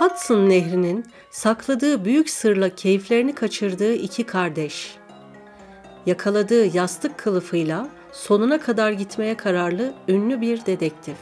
Hudson Nehri'nin sakladığı büyük sırla keyiflerini kaçırdığı iki kardeş. Yakaladığı yastık kılıfıyla sonuna kadar gitmeye kararlı ünlü bir dedektif.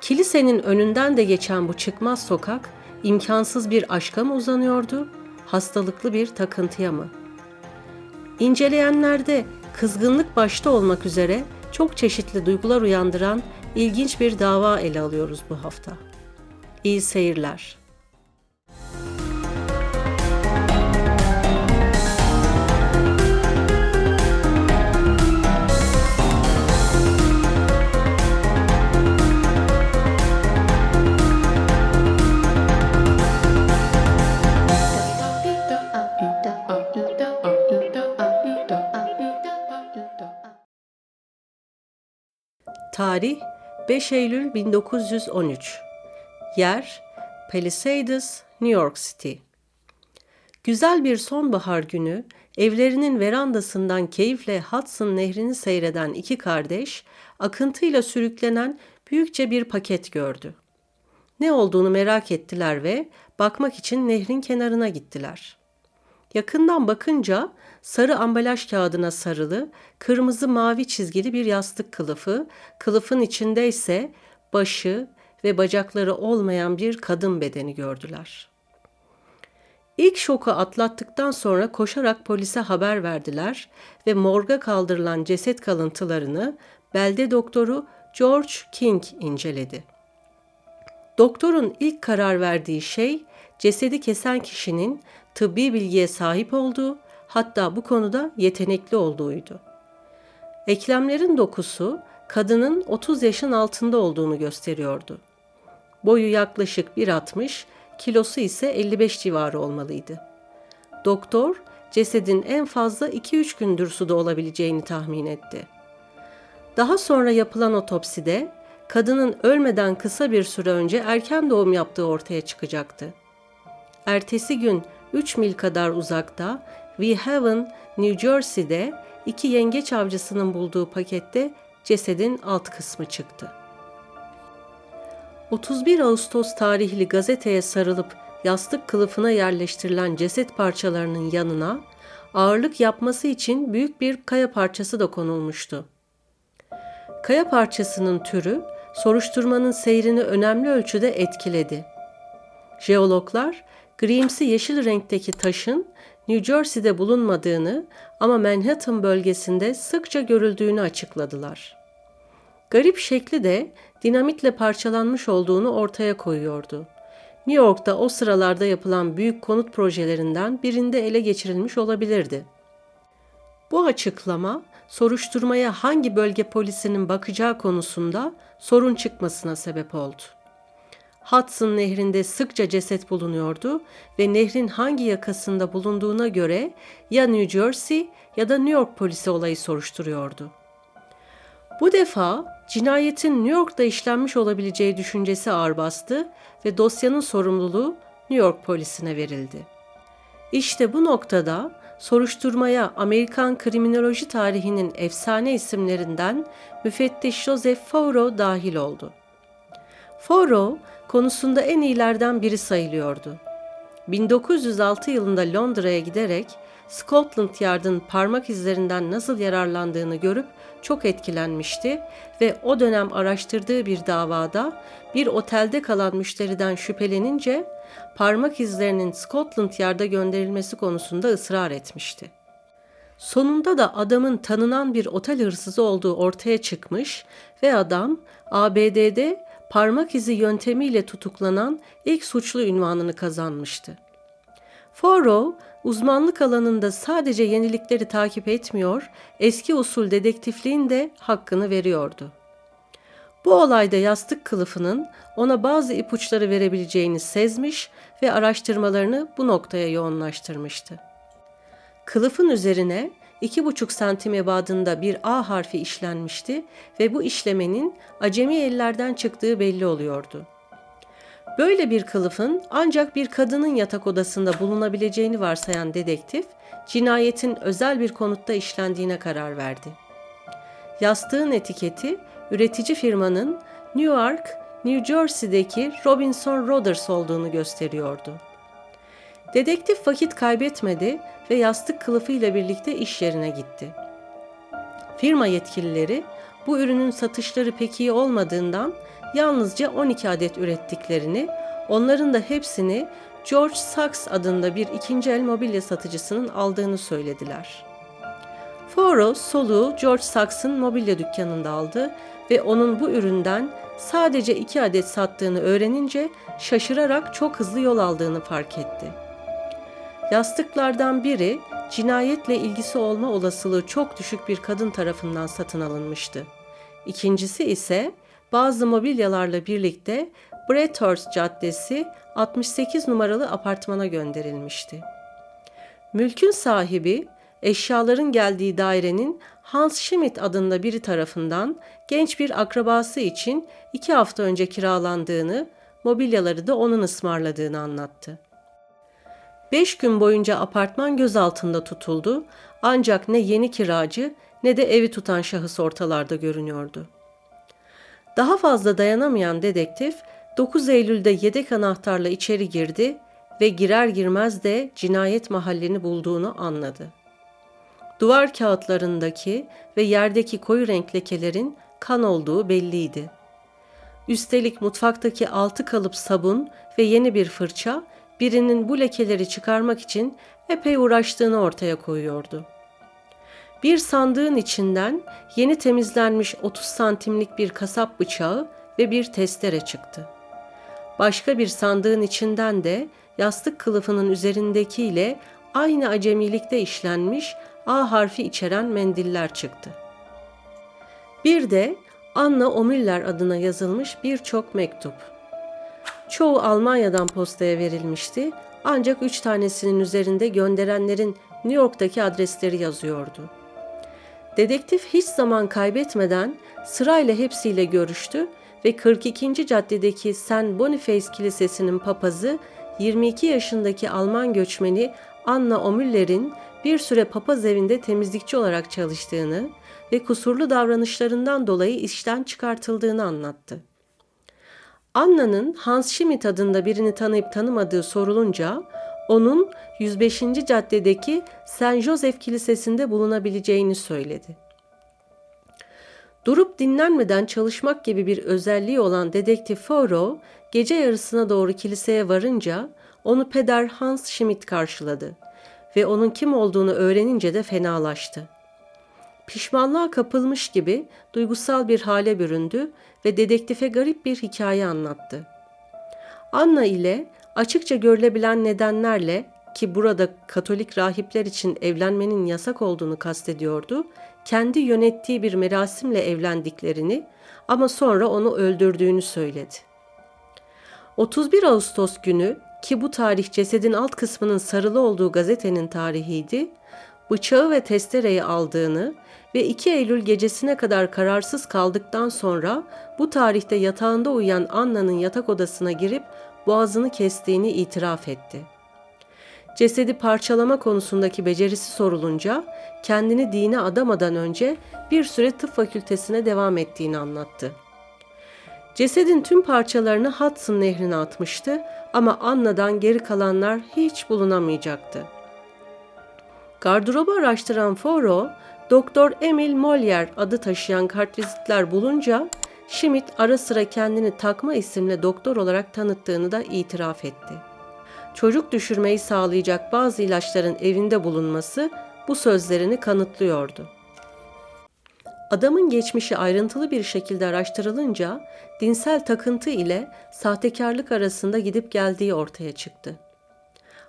Kilisenin önünden de geçen bu çıkmaz sokak imkansız bir aşka mı uzanıyordu, hastalıklı bir takıntıya mı? İnceleyenlerde kızgınlık başta olmak üzere çok çeşitli duygular uyandıran ilginç bir dava ele alıyoruz bu hafta. İyi seyirler. Tarih 5 Eylül 1913. Yer Palisades, New York City. Güzel bir sonbahar günü evlerinin verandasından keyifle Hudson Nehri'ni seyreden iki kardeş akıntıyla sürüklenen büyükçe bir paket gördü. Ne olduğunu merak ettiler ve bakmak için nehrin kenarına gittiler. Yakından bakınca sarı ambalaj kağıdına sarılı, kırmızı mavi çizgili bir yastık kılıfı, kılıfın içinde ise başı ve bacakları olmayan bir kadın bedeni gördüler. İlk şoku atlattıktan sonra koşarak polise haber verdiler ve morga kaldırılan ceset kalıntılarını belde doktoru George King inceledi. Doktorun ilk karar verdiği şey cesedi kesen kişinin tıbbi bilgiye sahip olduğu, hatta bu konuda yetenekli olduğuydu. Eklemlerin dokusu kadının 30 yaşın altında olduğunu gösteriyordu. Boyu yaklaşık 1.60, kilosu ise 55 civarı olmalıydı. Doktor, cesedin en fazla 2-3 gündür suda olabileceğini tahmin etti. Daha sonra yapılan otopside kadının ölmeden kısa bir süre önce erken doğum yaptığı ortaya çıkacaktı. Ertesi gün 3 mil kadar uzakta Wehaven, New Jersey'de iki yengeç avcısının bulduğu pakette cesedin alt kısmı çıktı. 31 Ağustos tarihli gazeteye sarılıp yastık kılıfına yerleştirilen ceset parçalarının yanına ağırlık yapması için büyük bir kaya parçası da konulmuştu. Kaya parçasının türü soruşturmanın seyrini önemli ölçüde etkiledi. Jeologlar grimsi yeşil renkteki taşın New Jersey'de bulunmadığını ama Manhattan bölgesinde sıkça görüldüğünü açıkladılar. Garip şekli de dinamitle parçalanmış olduğunu ortaya koyuyordu. New York'ta o sıralarda yapılan büyük konut projelerinden birinde ele geçirilmiş olabilirdi. Bu açıklama soruşturmaya hangi bölge polisinin bakacağı konusunda sorun çıkmasına sebep oldu. Hudson nehrinde sıkça ceset bulunuyordu ve nehrin hangi yakasında bulunduğuna göre ya New Jersey ya da New York polisi olayı soruşturuyordu. Bu defa cinayetin New York'ta işlenmiş olabileceği düşüncesi ağır bastı ve dosyanın sorumluluğu New York polisine verildi. İşte bu noktada soruşturmaya Amerikan kriminoloji tarihinin efsane isimlerinden müfettiş Joseph Fauro dahil oldu. Fauro konusunda en iyilerden biri sayılıyordu. 1906 yılında Londra'ya giderek Scotland Yard'ın parmak izlerinden nasıl yararlandığını görüp çok etkilenmişti ve o dönem araştırdığı bir davada bir otelde kalan müşteriden şüphelenince parmak izlerinin Scotland Yard'a gönderilmesi konusunda ısrar etmişti. Sonunda da adamın tanınan bir otel hırsızı olduğu ortaya çıkmış ve adam ABD'de parmak izi yöntemiyle tutuklanan ilk suçlu ünvanını kazanmıştı. Forough uzmanlık alanında sadece yenilikleri takip etmiyor, eski usul dedektifliğin de hakkını veriyordu. Bu olayda yastık kılıfının ona bazı ipuçları verebileceğini sezmiş ve araştırmalarını bu noktaya yoğunlaştırmıştı. Kılıfın üzerine iki buçuk santim ebadında bir A harfi işlenmişti ve bu işlemenin acemi ellerden çıktığı belli oluyordu. Böyle bir kılıfın ancak bir kadının yatak odasında bulunabileceğini varsayan dedektif, cinayetin özel bir konutta işlendiğine karar verdi. Yastığın etiketi üretici firmanın Newark New Jersey'deki Robinson Rodgers olduğunu gösteriyordu. Dedektif vakit kaybetmedi ve yastık kılıfıyla birlikte iş yerine gitti. Firma yetkilileri bu ürünün satışları pek iyi olmadığından yalnızca 12 adet ürettiklerini, onların da hepsini George Sachs adında bir ikinci el mobilya satıcısının aldığını söylediler. Foro soluğu George Sachs'ın mobilya dükkanında aldı ve onun bu üründen sadece iki adet sattığını öğrenince şaşırarak çok hızlı yol aldığını fark etti. Yastıklardan biri cinayetle ilgisi olma olasılığı çok düşük bir kadın tarafından satın alınmıştı. İkincisi ise bazı mobilyalarla birlikte Brethurst Caddesi 68 numaralı apartmana gönderilmişti. Mülkün sahibi eşyaların geldiği dairenin Hans Schmidt adında biri tarafından genç bir akrabası için iki hafta önce kiralandığını, mobilyaları da onun ısmarladığını anlattı. Beş gün boyunca apartman gözaltında tutuldu ancak ne yeni kiracı ne de evi tutan şahıs ortalarda görünüyordu. Daha fazla dayanamayan dedektif 9 Eylül'de yedek anahtarla içeri girdi ve girer girmez de cinayet mahallini bulduğunu anladı. Duvar kağıtlarındaki ve yerdeki koyu renk lekelerin kan olduğu belliydi. Üstelik mutfaktaki altı kalıp sabun ve yeni bir fırça birinin bu lekeleri çıkarmak için epey uğraştığını ortaya koyuyordu. Bir sandığın içinden yeni temizlenmiş 30 santimlik bir kasap bıçağı ve bir testere çıktı. Başka bir sandığın içinden de yastık kılıfının üzerindekiyle aynı acemilikte işlenmiş A harfi içeren mendiller çıktı. Bir de Anna Omüller adına yazılmış birçok mektup. Çoğu Almanya'dan postaya verilmişti ancak üç tanesinin üzerinde gönderenlerin New York'taki adresleri yazıyordu. Dedektif hiç zaman kaybetmeden sırayla hepsiyle görüştü ve 42. caddedeki St. Boniface Kilisesi'nin papazı 22 yaşındaki Alman göçmeni Anna Omüller'in bir süre papaz evinde temizlikçi olarak çalıştığını ve kusurlu davranışlarından dolayı işten çıkartıldığını anlattı. Anna'nın Hans Schmidt adında birini tanıyıp tanımadığı sorulunca onun 105. caddedeki St. Joseph Kilisesi'nde bulunabileceğini söyledi. Durup dinlenmeden çalışmak gibi bir özelliği olan dedektif Foro, gece yarısına doğru kiliseye varınca onu peder Hans Schmidt karşıladı ve onun kim olduğunu öğrenince de fenalaştı. Pişmanlığa kapılmış gibi duygusal bir hale büründü ve dedektife garip bir hikaye anlattı. Anna ile açıkça görülebilen nedenlerle ki burada Katolik rahipler için evlenmenin yasak olduğunu kastediyordu, kendi yönettiği bir merasimle evlendiklerini ama sonra onu öldürdüğünü söyledi. 31 Ağustos günü ki bu tarih cesedin alt kısmının sarılı olduğu gazetenin tarihiydi, bıçağı ve testereyi aldığını ve 2 Eylül gecesine kadar kararsız kaldıktan sonra bu tarihte yatağında uyuyan Anna'nın yatak odasına girip boğazını kestiğini itiraf etti. Cesedi parçalama konusundaki becerisi sorulunca kendini dine adamadan önce bir süre tıp fakültesine devam ettiğini anlattı. Cesedin tüm parçalarını Hudson nehrine atmıştı ama Anna'dan geri kalanlar hiç bulunamayacaktı. Gardırobu araştıran Foro, Doktor Emil Molière adı taşıyan kartvizitler bulunca Schmidt ara sıra kendini takma isimle doktor olarak tanıttığını da itiraf etti. Çocuk düşürmeyi sağlayacak bazı ilaçların evinde bulunması bu sözlerini kanıtlıyordu. Adamın geçmişi ayrıntılı bir şekilde araştırılınca dinsel takıntı ile sahtekarlık arasında gidip geldiği ortaya çıktı.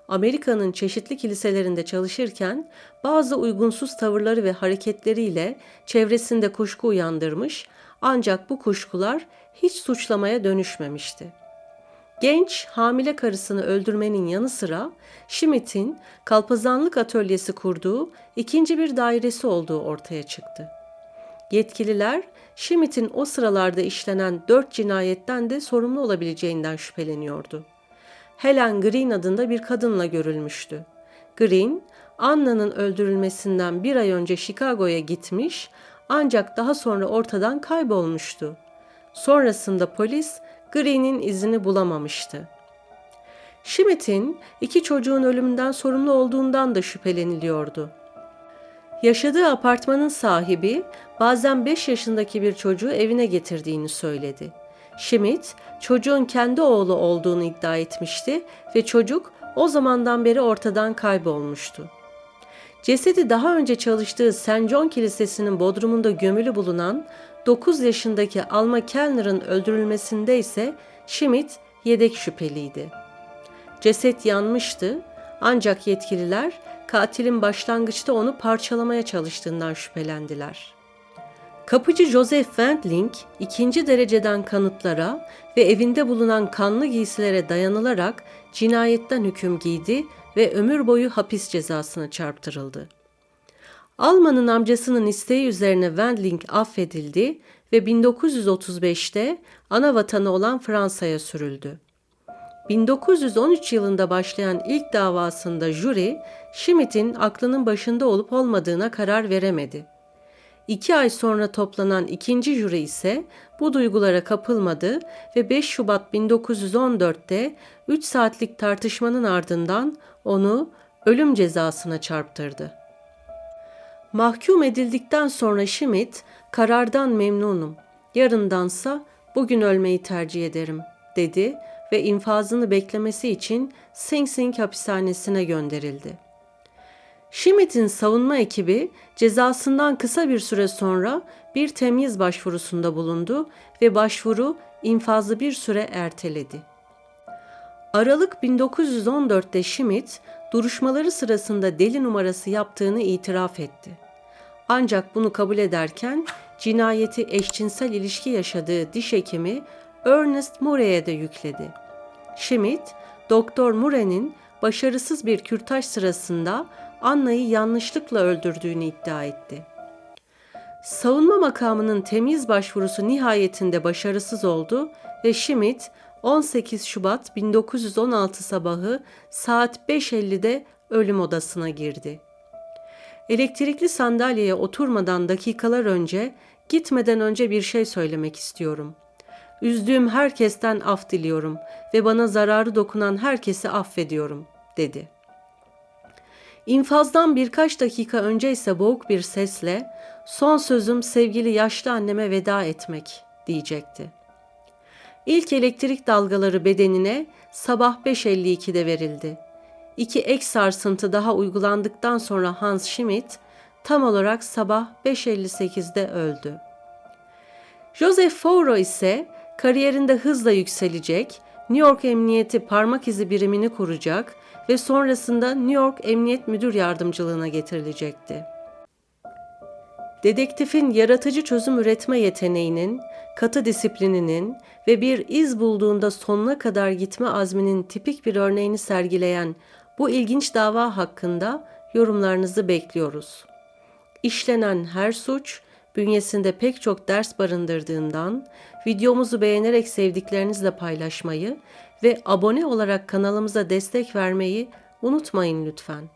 Amerika'nın çeşitli kiliselerinde çalışırken bazı uygunsuz tavırları ve hareketleriyle çevresinde kuşku uyandırmış ancak bu kuşkular hiç suçlamaya dönüşmemişti. Genç hamile karısını öldürmenin yanı sıra Schmidt'in kalpazanlık atölyesi kurduğu ikinci bir dairesi olduğu ortaya çıktı. Yetkililer Schmidt'in o sıralarda işlenen dört cinayetten de sorumlu olabileceğinden şüpheleniyordu. Helen Green adında bir kadınla görülmüştü. Green, Anna'nın öldürülmesinden bir ay önce Chicago'ya gitmiş ancak daha sonra ortadan kaybolmuştu. Sonrasında polis Green'in izini bulamamıştı. Schmidt'in iki çocuğun ölümünden sorumlu olduğundan da şüpheleniliyordu. Yaşadığı apartmanın sahibi bazen 5 yaşındaki bir çocuğu evine getirdiğini söyledi. Schmidt çocuğun kendi oğlu olduğunu iddia etmişti ve çocuk o zamandan beri ortadan kaybolmuştu. Cesedi daha önce çalıştığı St. John Kilisesi'nin bodrumunda gömülü bulunan 9 yaşındaki Alma Kellner'ın öldürülmesinde ise Schmidt yedek şüpheliydi. Ceset yanmıştı ancak yetkililer katilin başlangıçta onu parçalamaya çalıştığından şüphelendiler. Kapıcı Joseph Wendling ikinci dereceden kanıtlara ve evinde bulunan kanlı giysilere dayanılarak cinayetten hüküm giydi ve ömür boyu hapis cezasına çarptırıldı. Alman'ın amcasının isteği üzerine Wendling affedildi ve 1935'te ana vatanı olan Fransa'ya sürüldü. 1913 yılında başlayan ilk davasında jüri, Schmidt'in aklının başında olup olmadığına karar veremedi. İki ay sonra toplanan ikinci jüri ise bu duygulara kapılmadı ve 5 Şubat 1914'te 3 saatlik tartışmanın ardından onu ölüm cezasına çarptırdı. Mahkum edildikten sonra Schmidt, karardan memnunum, yarındansa bugün ölmeyi tercih ederim, dedi ve infazını beklemesi için Sing Sing hapishanesine gönderildi. Schmidt'in savunma ekibi cezasından kısa bir süre sonra bir temyiz başvurusunda bulundu ve başvuru infazı bir süre erteledi. Aralık 1914'te Schmidt duruşmaları sırasında deli numarası yaptığını itiraf etti. Ancak bunu kabul ederken cinayeti eşcinsel ilişki yaşadığı diş hekimi Ernest Murray'e de yükledi. Schmidt, Doktor Murray'nin başarısız bir kürtaj sırasında Anna'yı yanlışlıkla öldürdüğünü iddia etti. Savunma makamının temiz başvurusu nihayetinde başarısız oldu ve Schmidt 18 Şubat 1916 sabahı saat 5.50'de ölüm odasına girdi. Elektrikli sandalyeye oturmadan dakikalar önce, gitmeden önce bir şey söylemek istiyorum. Üzdüğüm herkesten af diliyorum ve bana zararı dokunan herkesi affediyorum, dedi. İnfazdan birkaç dakika önce ise boğuk bir sesle son sözüm sevgili yaşlı anneme veda etmek diyecekti. İlk elektrik dalgaları bedenine sabah 5.52'de verildi. İki ek sarsıntı daha uygulandıktan sonra Hans Schmidt tam olarak sabah 5.58'de öldü. Joseph Fouro ise kariyerinde hızla yükselecek, New York Emniyeti parmak izi birimini kuracak ve sonrasında New York Emniyet Müdür Yardımcılığına getirilecekti. Dedektifin yaratıcı çözüm üretme yeteneğinin, katı disiplininin ve bir iz bulduğunda sonuna kadar gitme azminin tipik bir örneğini sergileyen bu ilginç dava hakkında yorumlarınızı bekliyoruz. İşlenen her suç bünyesinde pek çok ders barındırdığından videomuzu beğenerek sevdiklerinizle paylaşmayı ve abone olarak kanalımıza destek vermeyi unutmayın lütfen.